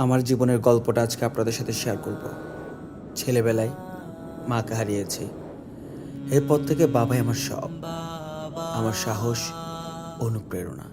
আমার জীবনের গল্পটা আজকে আপনাদের সাথে শেয়ার করব। ছেলেবেলায় মাকে হারিয়েছি। এরপর থেকে বাবাই আমার সব। আমার সাহস, অনুপ্রেরণা।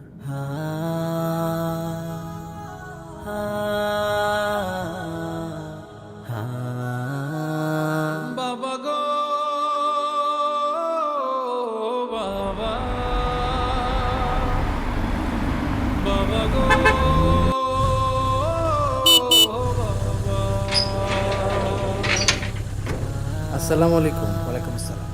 আসসালামু আলাইকুম। ওয়ালাইকুম আসসালাম।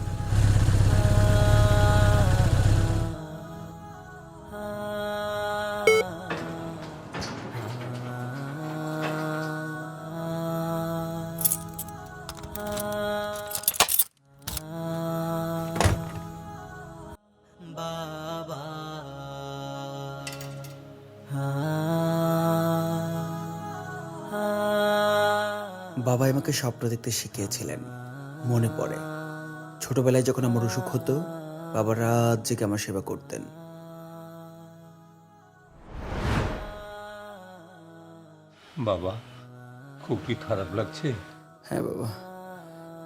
বাবা আমাকে স্বপ্ন দেখতে শিখিয়েছিলেন। মনে পড়ে। ছোটবেলায় যখন আমার অসুখ হতো বাবা রাত জেগে আমার সেবা করতেন। বাবা খুব কি খারাপ লাগছে? হ্যাঁ বাবা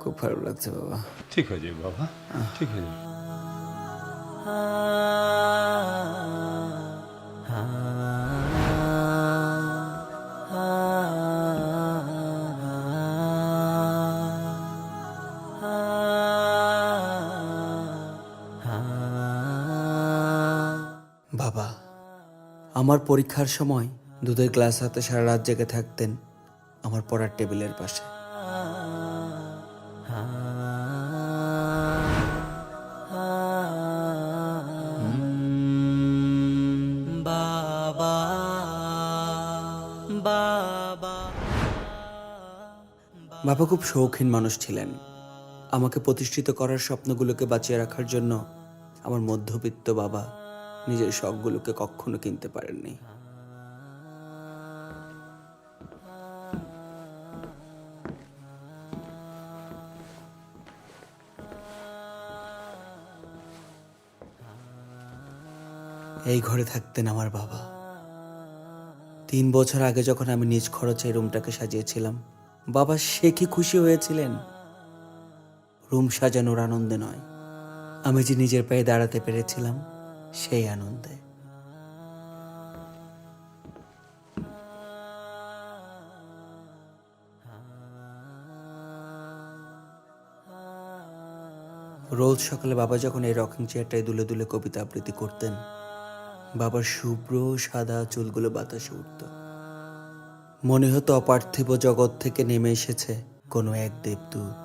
খুব খারাপ লাগছে বাবা। ঠিক হয়ে যাবে বাবা ঠিক হয়ে যাবে বাবা আমার পরীক্ষার সময় দুধের গ্লাস হাতে সারা রাত জেগে থাকতেন আমার পড়ার টেবিলের পাশে। বাবা খুব শৌখিন মানুষ ছিলেন। আমাকে প্রতিষ্ঠিত করার স্বপ্নগুলোকে বাঁচিয়ে রাখার জন্য আমার মধ্যবিত্ত বাবা নিজের শখগুলোকে কখনো কিনতে পারেননি। এই ঘরে থাকতেন আমার বাবা। তিন বছর আগে যখন আমি নিজ খরচে রুমটাকে সাজিয়েছিলাম, বাবা সে কি খুশি হয়েছিলেন? রুম সাজানোর আনন্দে নয়। আমি যে নিজের পায়ে দাঁড়াতে পেরেছিলাম সেই আনন্দে। রোজ সকালে বাবা যখন এই রকিং চেয়ারটায় দুলে দুলে কবিতা আবৃত্তি করতেন, বাবার শুভ্র সাদা চুলগুলো বাতাসে উঠত। মনে হতো অপার্থিব জগৎ থেকে নেমে এসেছে কোনো এক দেবদূত।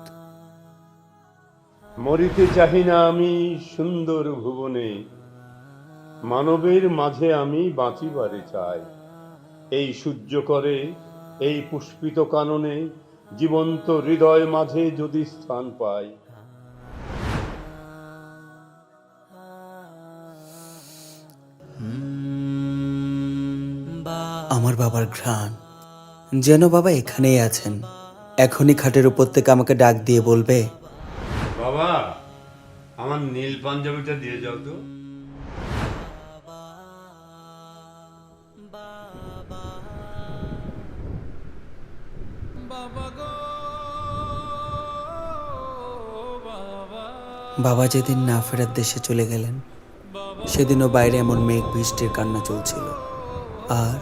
মরিতে চাহি না আমি সুন্দর ভুবনে মানবের মাঝে আমি বাঁচিবারে চাই এই সূর্য করে এই পুষ্পিত কাননে জীবন্ত হৃদয় মাঝে যদি স্থান পাই। আমার বাবার ঘ্রাণ। যেন বাবা এখানেই আছেন। এখনই খাটের উপর থেকে আমাকে ডাক দিয়ে বলবে বাবা আমার নীল পাঞ্জাবিটা দিয়ে যাও তো। বাবা। গো বাবা। বাবা যেদিন না ফেরার দেশে চলে গেলেন সেদিনও বাইরে এমন মেঘ বৃষ্টির কান্না চলছিল। আর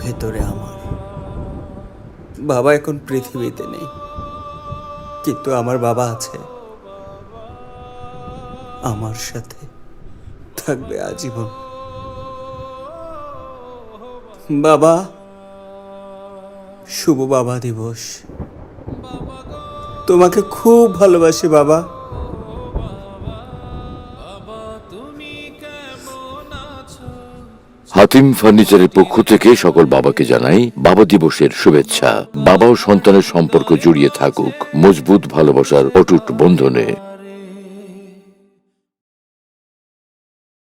ভেতরে আমার। বাবা এখন পৃথিবীতে নেই কিন্তু আমার বাবা আছে। আমার সাথে থাকবে আজীবন। বাবা, শুভ বাবা দিবস। তোমাকে খুব ভালোবাসি বাবা। হাতিম ফার্নিচারের পক্ষ থেকে সকল বাবাকে জানাই বাবা দিবসের শুভেচ্ছা। বাবা ও সন্তানের সম্পর্ক জড়িয়ে থাকুক, মজবুত ভালোবাসার অটুট বন্ধনে।